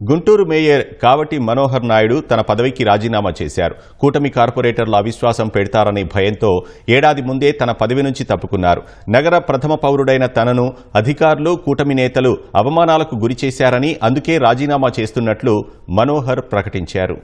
Guntur mayor Kavati Manohar Naidu తన పదవికి రాజీనామా చేశారు. కూటమి కార్పొరేటర్లు అవిశ్వాసం పెడతారనే భయంతో ఏడాది ముందే తన పదవి నుంచి తప్పుకున్నారు. నగర ప్రథమ పౌరుడైన తనను అధికారులు కూటమి నేతలు అవమానాలకు గురి చేశారని అందుకే రాజీనామా చేస్తున్నట్లు మనోహర్ ప్రకటించారు.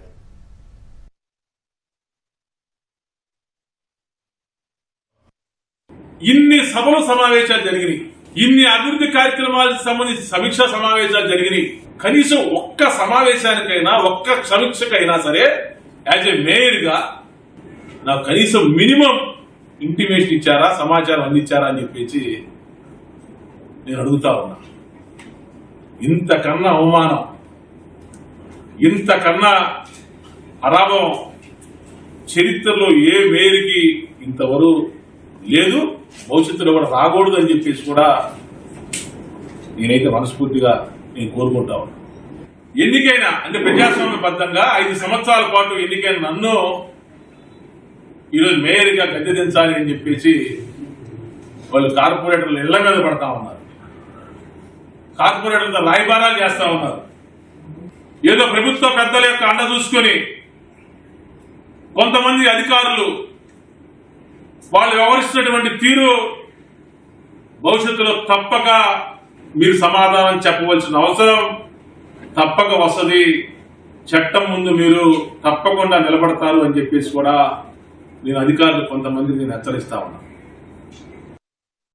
ఇన్ని సభలు సమావేశాలు జరిగినాయి. ఇన్ని అభివృద్ధి కార్యక్రమాలకు సంబంధించి సమీక్షా సమావేశాలు జరిగినాయి. కనీసం ఒక్క సమావేశానికైనా ఒక్క సమీక్షకైనా సరే యాజ్ ఎ మేయర్గా నాకు కనీసం మినిమం ఇంటిమేషన్ ఇచ్చారా సమాచారం అందించారా అని చెప్పేసి నేను అడుగుతా ఉన్నా. ఇంతకన్నా అవమానం ఇంతకన్నా అరాభం చరిత్రలో ఏ మేరికి ఇంతవరకు లేదు భవిష్యత్తులో కూడా రాకూడదు అని చెప్పేసి కూడా నేనైతే మనస్ఫూర్తిగా నేను కోరుకుంటా ఉన్నా. ఎన్నికైనా అంటే ప్రజాస్వామ్యబద్ధంగా ఐదు సంవత్సరాల పాటు ఎన్నికైన నన్ను ఈరోజు మేయర్గా గద్దెదించాలి అని చెప్పేసి వాళ్ళు కార్పొరేటర్లు ఇళ్ళ మీద పడతా ఉన్నారు. కార్పొరేటర్లతో రాయబారాలు చేస్తా ఉన్నారు. ఏదో ప్రభుత్వ పెద్దల యొక్క అండ చూసుకొని కొంతమంది అధికారులు వాళ్ళు వ్యవహరిస్తున్నటువంటి తీరు భవిష్యత్తులో తప్పక మీరు సమాధానం చెప్పవలసిన అవసరం. తప్పక వస్తుంది చట్టం ముందు మీరు తప్పకుండా నిలబడతారు అని చెప్పేసి కూడా నేను అధికారులు కొంతమంది నేను హెచ్చరిస్తా ఉన్నాను